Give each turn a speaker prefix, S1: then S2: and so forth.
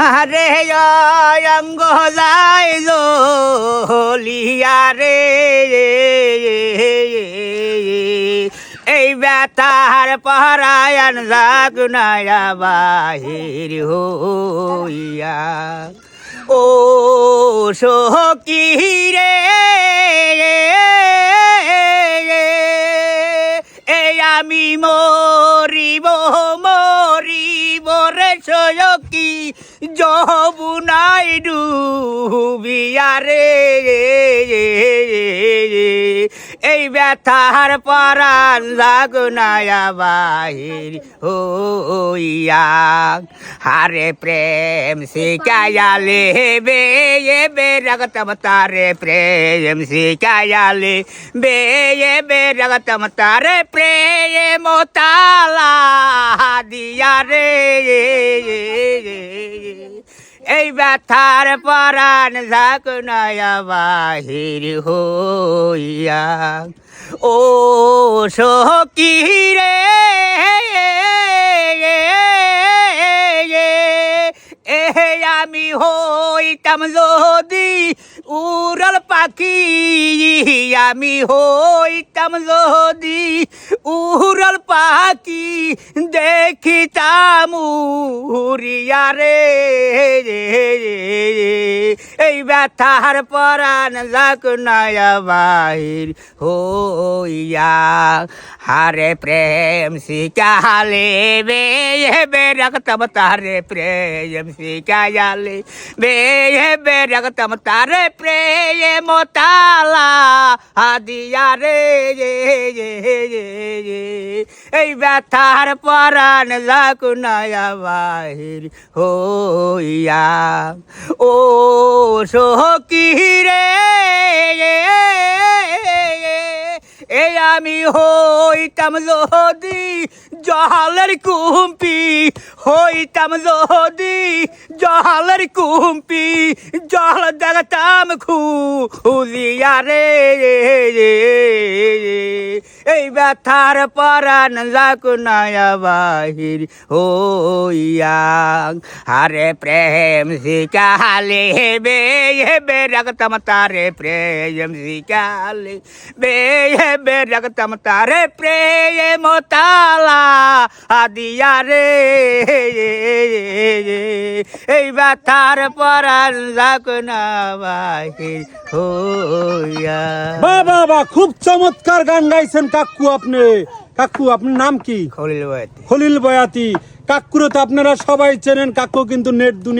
S1: আরে অঙ্গ যাই লিয়া রে। এই ব্যথার পরায়ণ জাগুনায়া বাহির হইয়া। ও সখী রে। আমি মরিব সয়কি যবুনাই ডুবিয়া রে এই ব্যথার পরাণ লাগুনায়া বাহির হইয়া হারে প্রেম শিকায়ালে বে এ বে রগতম তারে প্রেম শিকায়ালে বে এ বে রগতম তারে প্রেম তালা দিয়া রে ব্যথার পরাণ ঝাকুনায়া বাহির হইয়া ও সখী রে আমি হইতাম যদি উড়ল পাখি আমি হইতাম যদি উড়ল পাখি দেখিতাম উড়িয়া রে এই ব্যথার পরাণ লাক নয়া বাহির হইয়া হারে প্রেম শিকালে বে বে রক্তম তারে প্রেম শিকায়ালে বে বে রক্তম তারে প্রেম তালা হাদিয়া রে এই ব্যথার পরাণ লাক নয়া বাহির হইয়া। ও সখী রে এই আমি হইতাম যদি জহালের কুম্পি হইতাম যদি জহালের কুম্পি জল দেখতাম খুলিয়া রে। এই ব্যথার পরাণ লাক নয়া বাহির হইয়া। হারে প্রেম শিকালে বে বে রগতম তারে প্রেম শিকালে বে বে রগতম তারে প্রেম তালা আদিয়া রে। এই ব্যথার পরাণ না বাহির হইয়া।
S2: বাহ খুব চমৎকার গান গাইছেন কাকু আপনি। কাকু আপনার নাম কি?
S1: খলিল বয়াতি।
S2: খলিল বয়াতি। কাকুরে তো আপনারা সবাই চেনেন কাকু কিন্তু নেট দুনিয়া